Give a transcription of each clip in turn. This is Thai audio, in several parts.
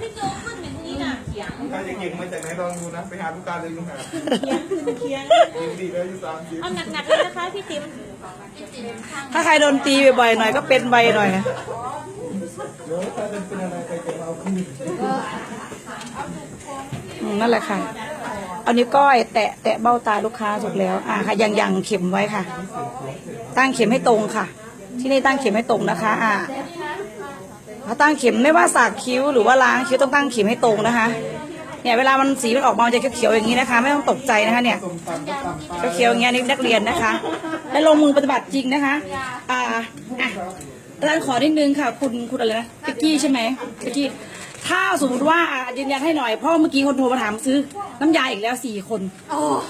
พี่โจขึ้นอย่างนี้น่ะเขียงถ้าจะเก่งมาจากไหนลองดูนะ ไปหาลูกตาเลยลุงหาเขียงขึ้นเขียงยิงดีแล้วอยู่สามสิบเอาหนักๆเลยนะคะพี่ติ๋มถ้าใครโดนตีบ่อยๆหน่อยก็เป็นใบหน่อยเดี๋ยวถ้าจะเป็นอะไรไปจะมาเอาคืนอืมนั่นแหละค่ะเอานิ้วก้อยแตะแตะเบ้าตาลูกค้าถูกแล้ว อ่าค่ะยังยังเข็มไว้ค่ะ ตั้งเข็มให้ตรงค่ะ ที่นี่ตั้งเข็มให้ตรงนะคะ อ่า เขาตั้งเข็มไม่ว่าสักคิ้วหรือว่าล้างคิ้วต้องตั้งเข็มให้ตรงนะคะ เนี่ยเวลามันสีมันออกมามันจะเขียวๆอย่างนี้นะคะ ไม่ต้องตกใจนะคะเนี่ยเขียวๆอย่างเงี้ยนี่นักเรียนนะคะ และลงมือปฏิบัติจริงนะคะ อ่าอะอาจารย์ขอนิดนึงค่ะ คุณคุณอะไรนะพิกกี้ใช่ไหมพิกกี้ถ้าสมมติว่าอะยืนยันให้หน่อยเพราะเมื่อกี้คนโทรมาถามซื้อน้ำยาอีกแล้วสี่คน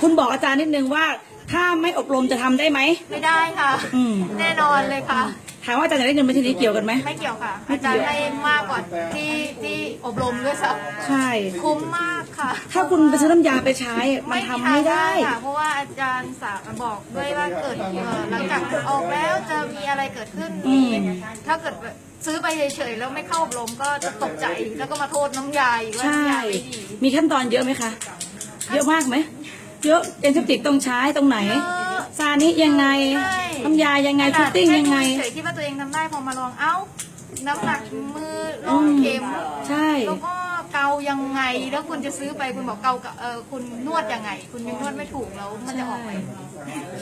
คุณบอกอาจารย์นิดนึงว่า ถ้าไม่อบรมจะทำได้ไหม ไม่ได้ค่ะอืมแน่นอนเลยค่ะ ถามว่าอาจารย์จะได้เงินเป็นทีนี้เกี่ยวกันไหม ไม่เกี่ยวค่ะไม่อาเกี่จารยวย์ให้มากกว่าที่ที่อบรมด้วยซ้ใช่ำคุ้มมากค่ะถ้าคุณไปซื้อน้ำยาไปใช้ มันทำไม่ได้ค่ะ เพราะว่าอาจารย์สาบอกด้วยว่าเกิดเอ่อหลังจากออกแล้วจะมีอะไรเกิดขึ้น อืม ถ้าเกิดแบบซื้อไปเฉยๆแล้วไม่เข้าอบรมก็จะตกใจแล้วก็มาโทษน้ำยาอีกว่าใช่ น้ำยาไม่ดี มีขั้นตอนเยอะไหมคะ เยอะมากไหม เยอะเอนเซปติกต้องใช้ตรงไหน ซานิยังไง ใช่ น้ำยายังไงฟิตติ้งยังไง เฉยๆคิดว่า พอมาลองเอ้า น้ำหนักมือลงเข็มใช่ แล้วก็เกายังไงแล้วคุณจะซื้อไปคุณบอกเกากับเออคุณนวดยังไง คุณยังนวดไม่ถูกแล้วมันจะออกไป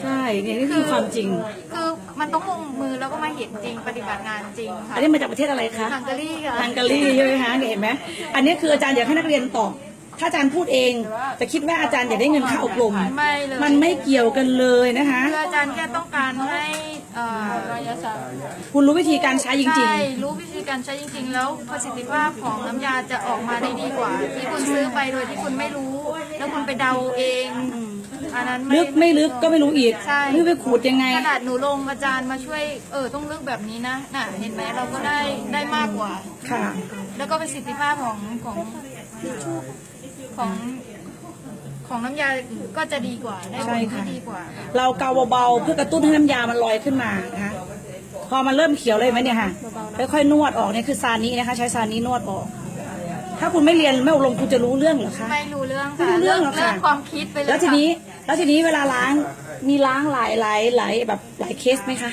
ใช่เนี่ยนี่คือความจริง คือมันต้องลงมือแล้วก็มาเห็นจริงปฏิบัติงานจริงค่ะอันนี้มาจากประเทศอะไรคะฮังการีค่ะฮังการีใช่ไหมคะเนี่ยเห็นไหมอันนี้คืออาจารย์อยากให้นักเรียนตอบ ถ้าอาจารย์พูดเอง จะคิดว่าอาจารย์อยากได้เงินค่าอบรม ไม่เลยมันไม่เกี่ยวกันเลยนะคะ คืออาจารย์แค่ต้องการให้เอ่อคุณรู้วิธีการใช้จริง ใช่รู้วิธีการใช้จริง ๆ แล้วประสิทธิภาพของน้ำยาจะออกมาได้ดีกว่า ที่คุณซื้อไปโดยที่คุณไม่รู้ แล้วคุณไปเดาเองอันนั้นๆ ลึกไม่ลึกก็ไม่รู้อีกใช่ลึกไปขูดยังไง ขนาดหนูลงอาจารย์มาช่วยเออต้องเลือกแบบนี้นะน่ะเห็นไหมเราก็ได้ได้มากกว่า ค่ะ แล้วก็ประสิทธิภาพของของ ของของน้ำยาก็จะดีกว่าได้ผใช่ลค่ะที่ดีกว่าค่ะเราเกาเบาๆเพื่อกระตุ้นให้น้ำยามันลอยขึ้นมานะคะพอมันเริ่มเขียวเลยไหมเนี่ยค่ะค่อยๆนวดออกเนี่ยคือซานินะคะ ใช้ซานินวดออก ถ้าคุณไม่เรียนไม่อบรมคุณจะรู้เรื่องเหรอคะ ไม่รู้เรื่องไม่ค่ะรู้เรื่องหรอกค่ะความคิดไปเลยแล้วทีค่ะนี้แล้วทีนี้เวลาล้างมีล้างหลายหลายหลายแบบหลายเคสไหมคะ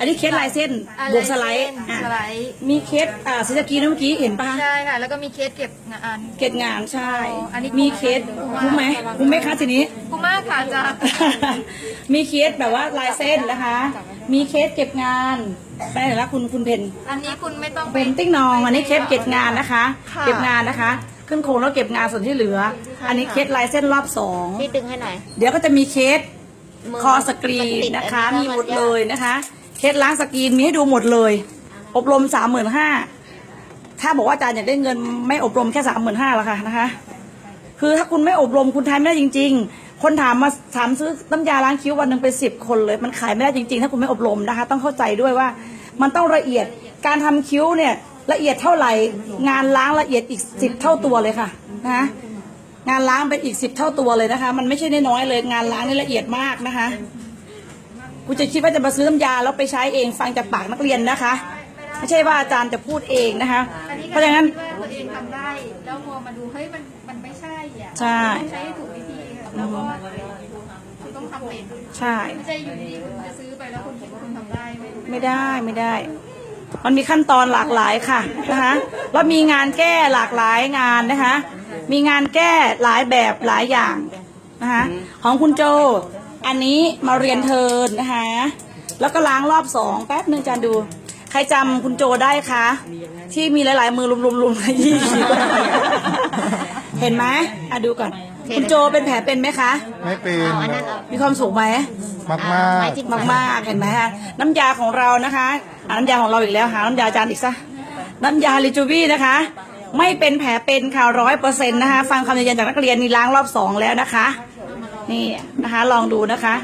อันนี้เคสลายเส้นอะบวกสไลด์อะสไลด์มีเคสอ่าซิสกีนะเมื่อกี้เห็นปะคะใช่ค่ะ แล้วก็มีเคสเก็บงาน เก็บงานใช่อ๋ออันนี้ มีเคสคุ้มไหมคุ้มไหมคะทีนี้คุณมากค่ะอาจารย์มีเคสแบบว่าลายเส้นนะคะ มีเคสเก็บงานไปไหนละคุณคุณเพน อันนี้คุณไม่ต้องไป เป็นติ๊กนองอันนี้เคสเก็บงานนะคะ ค่ะเก็บงานนะคะ ขึ้นโครงแล้วเก็บงานส่วนที่เหลืออันนี้เคสลายเส้นรอบสองพี่ดึงให้หน่อยเดี๋ยวก็จะมีเคสมือคอสกรีนติดนะคะอันนี้มีแล้วหมดมันยากเลยนะคะ เคสล้างสกรีนมีให้ดูหมดเลย อบรมสามหมื่นห้าถ้าบอกว่าอาจารย์อยากได้เงินไม่อบรมแค่สามหมื่นห้าล้วค่ะนะคะ คือถ้าคุณไม่อบรมคุณทายไม่ได้จริง ๆ คนถามมาถามซื้อน้ำยาล้างคิ้ววันหนึ่งเป็นสิบคนเลย มันขายไม่ได้จริง ๆ ถ้าคุณไม่อบรมนะคะ ต้องเข้าใจด้วยว่า มันต้องละเอียดการทำคิ้วเนี่ยละเอียดเท่าไหร่งานล้างละเอียดอีกสิบเท่าตัวเลยค่ะนะงานล้างเป็นอีกสิบเท่าตัวเลยนะคะ มันไม่ใช่น้อยเลยงานล้างนี่ละเอียดมากนะคะ คุณจะคิดว่าจะมาซื้อน้ำยาแล้วไปใช้เองฟังจากปากนักเรียนนะคะ ไม่ใช่ว่าอาจารย์จะพูดเองนะคะอันนี้เพราะฉะนั้นคิดว่าตัวเองทำได้แล้วมัวมาดูเฮ้ยมันมันไม่ใช่อะใช่ต้องใช้ให้ถูกวิธีค่ะแล้วก็คุณต้องทำเป็นใช่ไม่ใช่อยู่ดีๆคุณจะซื้อไปแล้วคุณคิดว่าคุณทำได้ไม่ไม่ได้ไม่ได้มันมีขั้นตอนหลากหลายค่ะนะคะแล้วมีงานแก้หลากหลายงานนะคะ มีงานแก้หลายแบบหลายอย่างนะคะของคุณโจ อันนี้มาเรียนเทินนะคะ แล้วก็ล้างรอบสองแป๊บหนึ่งจานดู ใครจำคุณโจได้คะ ที่มีหลาย ๆ มือลุมๆๆขยี้เห็นไหมอะดูก่อน คุณโจเป็นแผลเป็นไหมคะ ไม่เป็นเอาอันนั้นเอา มีความสุขไหม มากมากไม้จิ้มมากมากๆ เห็นไหมฮะน้ำยาของเรานะคะอ่าน้ำยาของเราอีกแล้วหาน้ำยาอาจารย์อีกซะน้ำยาลิจูบี้นะคะ ไม่เป็นแผลเป็นค่ะร้อยเปอร์เซ็นต์นะคะ ฟังคำยืนยันจากนักเรียนนี่ล้างรอบสองแล้วนะคะ นี่นะคะลองดูนะคะ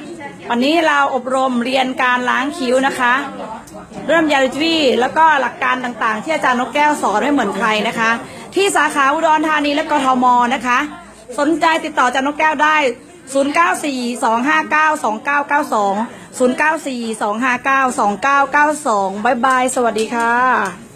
วันนี้เราอบรมเรียนการล้างคิ้วนะคะ เริ่มยาลิจูบี้แล้วก็หลักการต่างๆ ที่อาจารย์นกแก้วสอนไม่เหมือนใครนะคะ ที่สาขาอุดรธานีและกทมนะคะ สนใจติดต่ออาจารย์นกแก้วได้ 0942592992 0942592992 บ๊ายบาย สวัสดีค่ะ